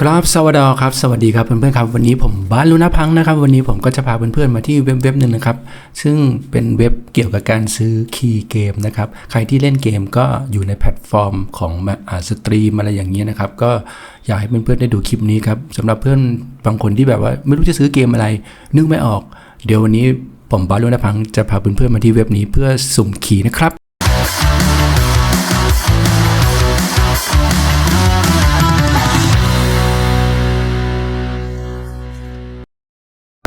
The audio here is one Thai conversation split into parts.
ครับสวัสดีครับ สวัสดีครับเพื่อนๆครับ วันนี้ผมบ้านลุนาพังนะครับ วันนี้ผมก็จะพาเพื่อนๆมาที่เว็บเว็บหนึ่งนะครับ ซึ่งเป็นเว็บเกี่ยวกับการซื้อคีย์เกมนะครับ ใครที่เล่นเกมก็อยู่ในแพลตฟอร์มของอ่าสตรีมอะไรอย่างเงี้ยนะครับ ก็อยากให้เพื่อนๆได้ดูคลิปนี้ครับสำหรับเพื่อนบางคนที่แบบว่าไม่รู้จะซื้อเกมอะไร นึกไม่ออก เดี๋ยววันนี้ผมบ้านลุนาพังจะพาเพื่อนๆมาที่เว็บนี้เพื่อสุ่มคีย์นะครับ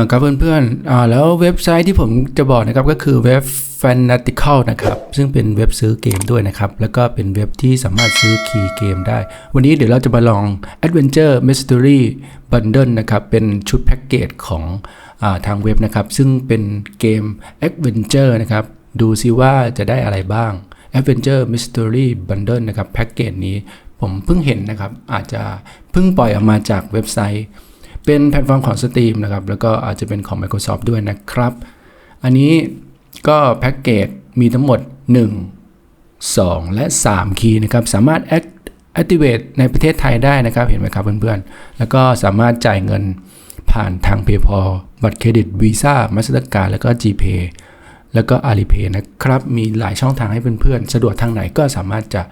ครับเพื่อนๆอ่าแล้วเว็บไซต์ที่ผมจะบอกนะครับก็คือเว็บ Fanatical นะครับ ซึ่งเป็นเว็บซื้อเกมด้วยนะครับ แล้วก็เป็นเว็บที่สามารถซื้อคีย์เกมได้ วันนี้เดี๋ยวเราจะมาลอง Adventure Mystery Bundle นะครับ เป็นชุดแพ็กเกจของอาทางเว็บนะครับ ซึ่งเป็นเกม Adventure นะครับ ดูซิว่าจะได้อะไรบ้าง Adventure Mystery Bundle นะครับแพ็กเกจนี้ผมเพิ่งเห็นนะครับ อาจจะเพิ่งปล่อยออกมาจากเว็บไซต์ เป็นแพลตฟอร์มของ Steam นะครับ แล้วก็อาจจะเป็นของ Microsoft ด้วยนะครับ อันนี้ก็แพ็กเกจมีทั้งหมด 1 2 และ 3 คีย์นะครับ สามารถ act- activate ในประเทศไทยได้นะครับ เห็นไหมครับเพื่อนๆ แล้วก็สามารถจ่ายเงินผ่านทาง PayPal บัตรเครดิต Visa Mastercard แล้วก็ GPay แล้วก็ Alipay นะครับ มีหลายช่องทางให้เพื่อนๆ สะดวกทางไหนก็สามารถจะ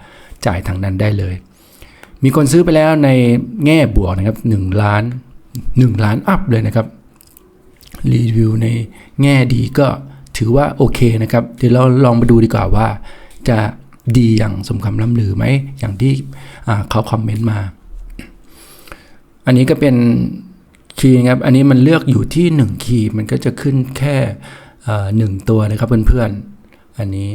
จ่ายทางนั้นได้เลย มีคนซื้อไปแล้วในแง่บวกนะครับ1ล้าน 1 ล้านอัพเลยนะครับรีวิวในแง่ดีก็ถือว่าโอเคนะครับ เดี๋ยวเราลองมาดูดีกว่าว่า จะดีอย่างสมคำล่ำลือไหม อย่างที่เขาคอมเมนต์มา อันนี้ก็เป็นคีย์ครับ อันนี้มันเลือกอยู่ที่ 1 คีย์มันก็จะขึ้นแค่หนึ่งตัวนะครับเพื่อนๆ อันนี้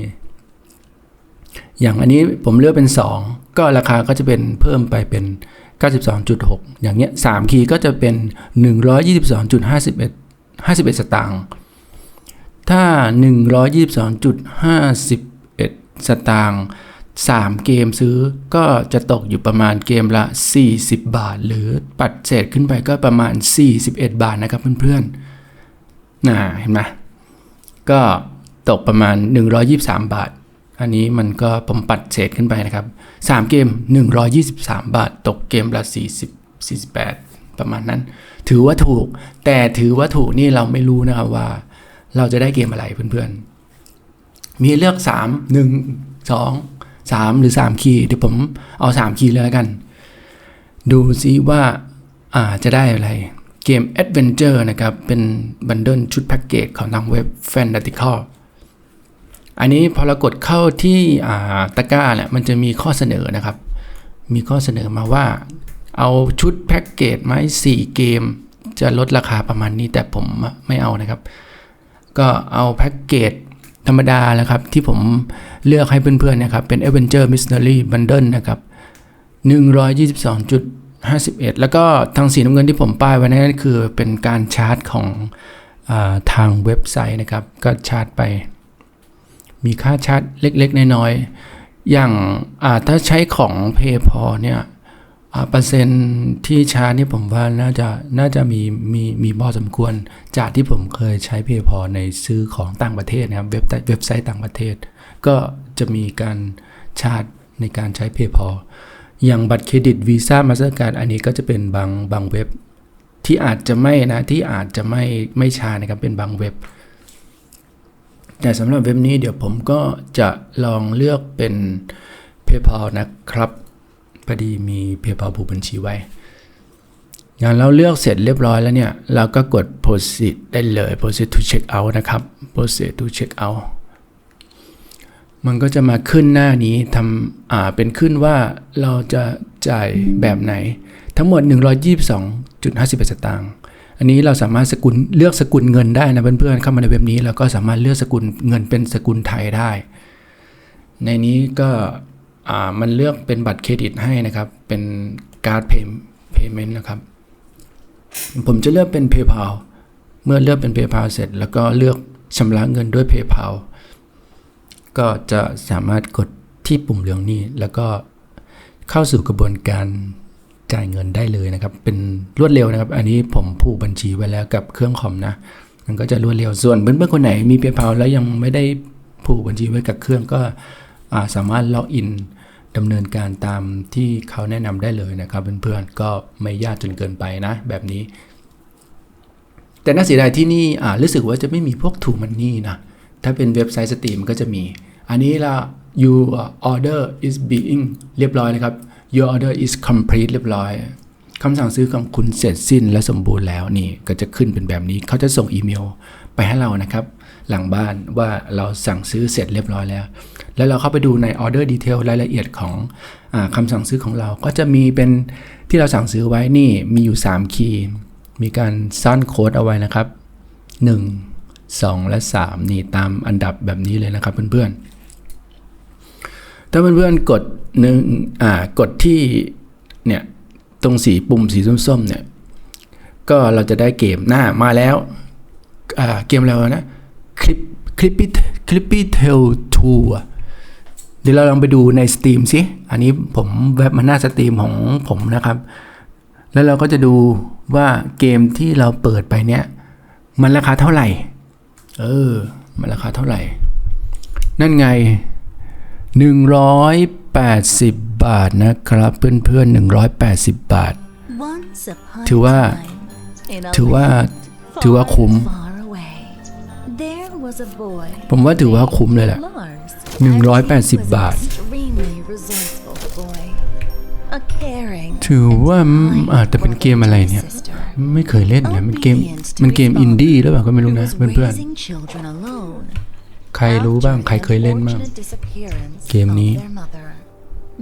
อย่างอันนี้ผมเลือกเป็น 2 ก็ราคาก็จะเป็นเพิ่มไปเป็น 92.6 อย่างเงี้ย3คีย์ก็จะเป็น 122.51 51 สตางค์ ถ้า 122.51 สตางค์3 เกมซื้อก็จะตกอยู่ประมาณเกมละ 40 บาท หรือปัดเศษขึ้นไปก็ประมาณ 41 บาทนะครับเพื่อนๆน่าเห็นไหมก็ตกประมาณ 123 บาท อันนี้มันก็ผมปัดเศษขึ้นไปนะครับ 3 เกม 123 บาท ตกเกมละ40 48 ประมาณนั้น ถือว่าถูก แต่ถือว่าถูกนี่เราไม่รู้นะครับว่า เราจะได้เกมอะไรเพื่อนๆ มีเลือก 3 1 2 3 หรือ 3 คีย์เดี๋ยวผมเอา 3 คีย์เลยกัน ดูซิว่าอ่าจะได้อะไรเกม Adventure นะครับ เป็นบันเดิลชุดแพ็กเกจของทางเว็บ Fanatical อันนี้พอเรากดเข้าที่ตะกร้าเนี่ยมันจะมีข้อเสนอนะครับ มีข้อเสนอมาว่า เอาชุดแพ็กเกจไหม4 เกม จะลดราคาประมาณนี้แต่ผมไม่เอานะครับ ก็เอาแพ็กเกจธรรมดาแล้วครับ ที่ผมเลือกให้เพื่อนๆนะครับ เป็น Adventure Mystery Bundle นะครับ 122.51 แล้วก็ทางสีน้ำเงินที่ผมป้ายไว้นั่นคือเป็นการชาร์จของอาทางเว็บไซต์นะครับ ก็ชาร์จไป มีค่าชาร์จเล็ก ๆ น้อยๆอย่างาถ้าใช้ของ PayPal เนี่ยเปอร์เซ็นต์ที่ชาร์จนี่ผมว่าน่าจะน่าจะมีมีมีพอสมควร จากที่ผมเคยใช้ PayPal ในซื้อของต่างประเทศนะครับเว็บเว็บไซต์ต่างประเทศ ก็จะมีการชาร์จในการใช้ PayPal อย่างบัตรเครดิต Visa Mastercard อันนี้ก็จะเป็นบางบางเว็บที่อาจจะไม่นะที่อาจจะไม่ไม่ชาร์จนะครับเป็นบางเว็บ แต่สำหรับเว็บนี้เดี๋ยวผมก็จะลองเลือกเป็น PayPal นะครับพอดีมี PayPal ผูกบัญชีไว้งานเราเลือกเสร็จเรียบร้อยแล้วเนี่ย เราก็กด proceed ได้เลย proceed to check out นะครับ proceed to check out มันก็จะมาขึ้นหน้านี้ทำอ่าเป็นขึ้นว่าเราจะจ่ายแบบไหน ทั้งหมด 122.51สตางค์ อันนี้เราสามารถสกุลเลือกสกุลเงินได้นะเพื่อนๆเข้ามาในเว็บนี้แล้วก็สามารถเลือกสกุลเงินเป็นสกุลไทยได้ ในนี้ก็มันเลือกเป็นบัตรเครดิตให้นะครับ เป็นการ์ดเพย์เมนต์นะครับ ผมจะเลือกเป็น PayPal เมื่อเลือกเป็น PayPal เสร็จ แล้วก็เลือกชำระเงินด้วย PayPal ก็จะสามารถกดที่ปุ่มเหลืองนี้ แล้วก็เข้าสู่กระบวนการ จ่ายเงินได้เลยนะครับ เป็นรวดเร็วนะครับ อันนี้ผมผูกบัญชีไว้แล้วกับเครื่องคอมนะ มันก็จะรวดเร็ว ส่วนเพื่อนๆคนไหนมี PayPal แล้วยังไม่ได้ผูกบัญชีไว้กับเครื่องก็าสามารถล็อกอินดำเนินการตามที่เขาแนะนำได้เลยนะครับเพื่อนๆก็ไม่ยากจนเกินไปนะ แบบนี้ แต่น่าเสียดายที่นี่รู้สึกว่าจะไม่มีพวกถูมันนี่นะถ้าเป็นเว็บไซต์สตรีมก็จะมี อันนี้ละ your order is being เรียบร้อยนะครับ your order is complete เรียบร้อยคำสั่งซื้อของคุณเสร็จสิ้นและสมบูรณ์แล้วนี่ก็จะขึ้นเป็นแบบนี้เขาจะส่งอีเมลไปให้เรานะครับ หลังบ้านว่าเราสั่งซื้อเสร็จเรียบร้อยแล้ว แล้วเราเข้าไปดูใน order detail รายละเอียดของอคำสั่งซื้อของเราก็จะมีเป็นที่เราสั่งซื้อไว้นี่มีอยู่ 3 คีย์ มีการซ่อนโค้ดเอาไว้นะครับ 1 2 และ 3 นี่ตามอันดับแบบนี้เลยนะครับเพื่อนๆ ถ้าเพื่อนๆกดหนึ่งอ่ากดที่เนี่ยตรงสีปุ่มสีส้มๆเนี่ยก็เราจะได้เกมหน้ามาแล้วอ่าเกมอะไรวนะคลิปคลิปปี้คลิปปี้เทลทูเดี๋ยวเราลองไปดูใน Steam สิอันนี้ผมแวบมาหน้าสตรีมของผมนะครับ แล้วเราก็จะดูว่าเกมที่เราเปิดไปเนี่ยมันราคาเท่าไหร่ เออ มันราคาเท่าไหร่ นั่นไง 180 บาทนะครับ เพื่อนๆ 180 บาท ถือว่าถือว่าถือว่าคุ้ม ผมว่าถือว่าคุ้มเลยแหละ 180 บาท ถือว่าอาจจะเป็นเกมอะไรเนี่ย ไม่เคยเล่นเนะมันเกมมันเกมอินดี้หรือเปล่าก็ไม่รู้นะเพื่อนๆ ใครรู้บ้างใครเคยเล่นบ้าง After the unfortunate disappearance เกมนี้ of their mother.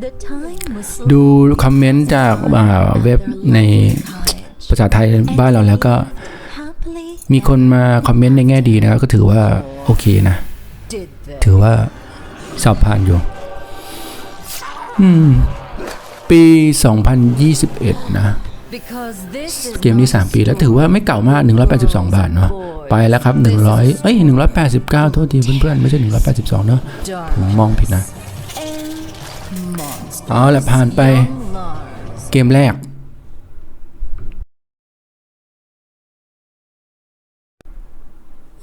The time was ดู slowly คอมเมนต์จากอ่า at เว็บ their ใน lonely cottage. ภาษาไทยบ้านเราแล้วก็ Happily มีคนมาคอมเมนต์ในแง่ดีนะครับก็ถือว่า โอเคนะ did they? ถือว่าสอบผ่านอยู่ อืม ปี 2021 นะ Because this is เกมนี้ 3 ปีแล้วถือว่าไม่เก่ามาก 182 บาทเนาะไปแล้วครับ 100เอ้ย189 โทษทีเพื่อนๆ ไม่ใช่ 182 เนาะผมมองผิดนะเอาละผ่านไปเกมแรก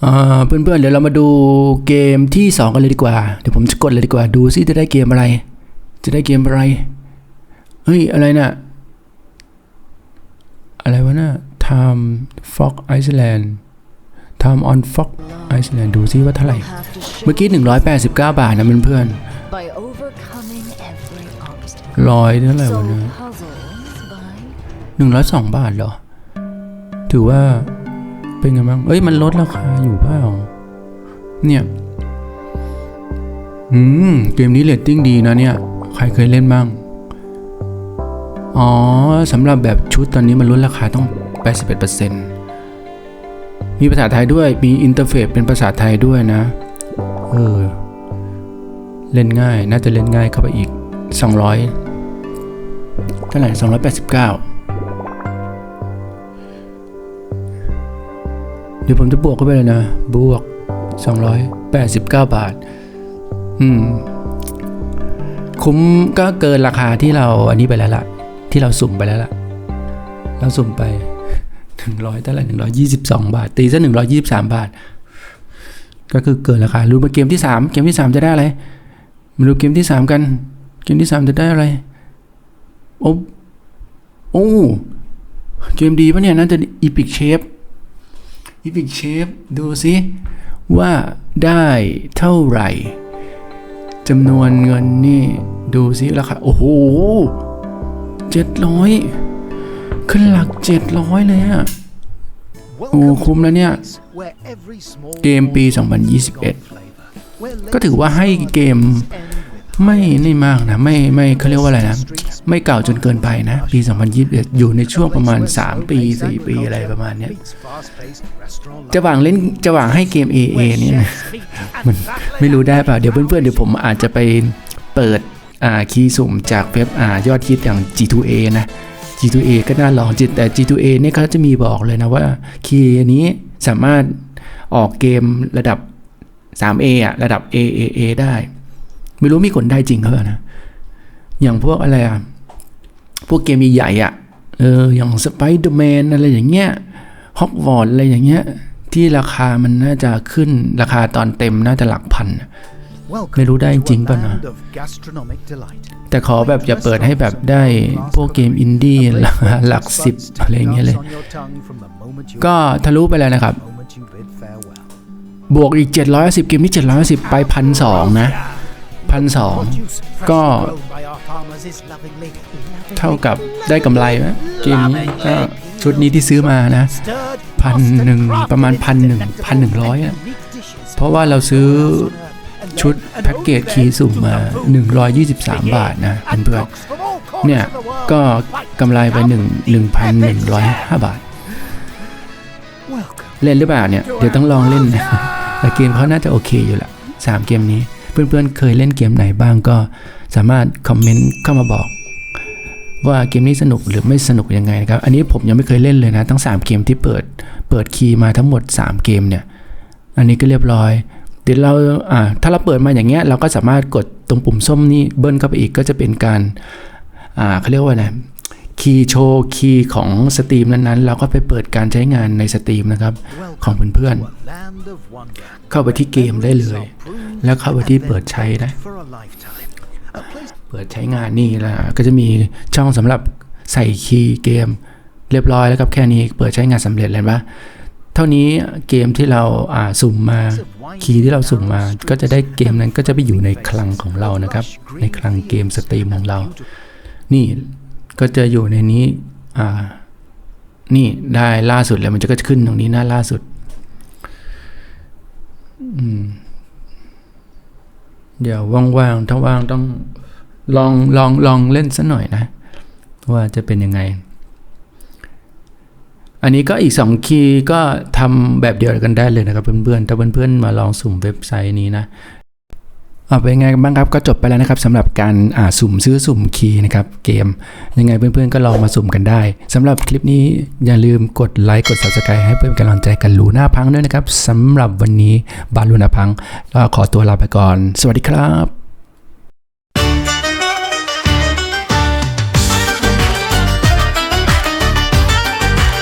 อ่าเพื่อนๆ เดี๋ยวเรามาดูเกมที่ 2 กันเลยดีกว่า เดี๋ยวผมจะกดเลยดีกว่า ดูซิจะได้เกมอะไร จะได้เกมอะไร เฮ้ย อะไรน่ะ อะไรวะน่ะ Time Fox Iceland Time on Fox Iceland ดูซิว่าเท่าไหร่ เมื่อกี้ 189 บาทนะเพื่อนๆร้อยเท่าไหร่วะนี่ย puzzles by หนึ่งร้อยสองบาทเหรอ ถือว่าเป็นไงบ้าง เอ้ย มันลดราคาอยู่เปล่า เนี่ย อืม เกมนี้เรตติ้งดีนะเนี่ย ใครเคยเล่นบ้าง อ๋อสำหรับแบบชุดตอนนี้มันลดราคาต้อง 81%มีภาษาไทยด้วยมีอินเทอร์เฟซเป็นภาษาไทยด้วยนะ เออ เล่นง่ายน่าจะเล่นง่ายเข้าไปอีก 200 เท่าไหร่ 289 เดี๋ยวผมจะบวกเข้าไปเลยนะ บวก 289 บาท อืม คุ้มก็เกินราคาที่เราอันนี้ไปแล้วล่ะ ที่เราสุ่มไปแล้วล่ะ เราสุ่มไป100เท่าไหร่122 บาท ตีซะ123 บาท ก็คือเกินราคารู้มาเกมที่ 3 เกมที่ 3 จะได้อะไร มาดูเกมที่ 3 กัน เกมที่ 3 จะได้อะไร โอ้โอ้เกมดีปะเนี่ยน่าจะ Epic Shape Epic Shape ดูสิว่าได้เท่าไหร่จำนวนเงินนี่ ดูสิราคาโอ้โห จ็ดร้อยขึ้นหลักเจ็ดร้อยเลยอะโอ้โอ้คุ้มแล้วเนี่เนี่ย เกมปี 2021ก็ก็ถือว่าให้เกมไม่นี่มากนะไม่ไม่เขาเรียกว่าอะไรนะ ไม่เก่าจนเกินไปนะ ปี 2021 อยู่ในช่วงประมาณ 3 ปี 4 ปีอะไรประมาณเนี้ยจะหวังเล่นจะหวังให้เกม AA เนี่ยนะมันไม่รู้ได้เปล่าเดี๋ยวเพื่อนๆเดี๋ยวผมอาจจะไปเปิด คีย์สุ่มจากเว็บอายอดฮิตอย่าง G2A นะ G2A ก็น่าลองจิตแต่ G2A เนี่ยเขาจะมีบอกเลยนะว่าคีย์นี้สามารถออกเกมระดับ 3A อะระดับ AAA ได้ ไม่รู้มีคนได้จริงเขาเปล่านะ อย่างพวกอะไรอะพวกเกมใหญ่ๆอะเอออย่างสไปเดอร์แมนอะไรอย่างเงี้ยฮอกวอตส์อะไรอย่างเงี้ยที่ราคามันน่าจะขึ้นราคาตอนเต็มน่าจะหลักพันนะ ไม่รู้ได้จริงป่ะนะ แต่ขอแบบอย่าเปิดให้แบบได้พวกเกมอินดี้หลักหลักสิบอะไรอย่างเงี้ยเลย ก็ทะลุไปแล้วนะครับ บวกอีก 710 เกมนี้710 ไปพันสองนะพันสองก็เท่ากับได้กำไรไหมเกมนี้ก็ชุดนี้ที่ซื้อมานะพันหนึ่งประมาณพันหนึ่งพันหนึ่งร้อยอะเพราะว่าเราซื้อ ชุดแพ็กเกจคีย์สุ่มมา 123 บาทนะเพื่อนเนี่ย ก็กำไรไป1 1,105 บาท เล่นหรือเปล่าเนี่ย เดี๋ยวต้องลองเล่นนะแต่เกมเขาน่าจะโอเคอยู่ละสามเกมนี้ เพื่อนๆ เคยเล่นเกมไหนบ้างก็สามารถคอมเมนต์เข้ามาบอก ว่าเกมนี้สนุกหรือไม่สนุกยังไงนะครับ อันนี้ผมยังไม่เคยเล่นเลยนะ ทั้ง 3 เกมที่เปิด เปิดคีย์มาทั้งหมด 3 เกมเนี่ย อันนี้ก็เรียบร้อย เดี๋ยวเราอ่าถ้าเราเปิดมาอย่างเงี้ยเราก็สามารถกดตรงปุ่มส้มนี่เบิ้ลเข้าไปอีกก็จะเป็นการอ่าเขาเรียกว่าไงคีย์โชว์คีย์ของสตรีมนั้นๆ เราก็ไปเปิดการใช้งานในสตรีมนะครับ ของเพื่อนๆ เข้าไปที่เกมได้เลย แล้วเข้าไปที่เปิดใช้นะเปิดใช้งานนี่แหละก็จะมีช่องสำหรับใส่คีย์เกม เรียบร้อยแล้วครับแค่นี้เปิดใช้งานสำเร็จเลยปะเท่านี้เกมที่เราอ่าสุ่มมา คีย์ที่เราสุ่มมาก็จะได้เกมนั้นก็จะไปอยู่ในคลังของเรานะครับ ในคลังเกมสตรีมของเรา นี่ก็จะอยู่ในนี้อ่านี่ได้ล่าสุดแล้วมันจะก็จะขึ้นตรงนี้หน้าล่าสุดเดี๋ยวว่างๆถ้าว่างต้องลองลองลองเล่นสัหน่อยนะ ว่าจะเป็นยังไง อันนี้ก็อีก 2 คีย์ก็ทำแบบเดียวกันได้เลยนะครับเพื่อนๆ ถ้าเพื่อนๆ มาลองสุ่มเว็บไซต์นี้นะเอาเป็นไงบ้างครับก็จบไปแล้วนะครับสำหรับการอ่าสุ่มซื้อสุ่มคีย์นะครับเกม ยังไงเพื่อนๆก็ลองมาสุ่มกันได้สำหรับคลิปนี้อย่าลืมกดไลค์กด subscribe ให้เพื่อนกำลังใจกันลูน่าพังด้วยนะครับสำหรับวันนี้บาลูน่าพังก็ขอตัวลาไปก่อน สวัสดีครับ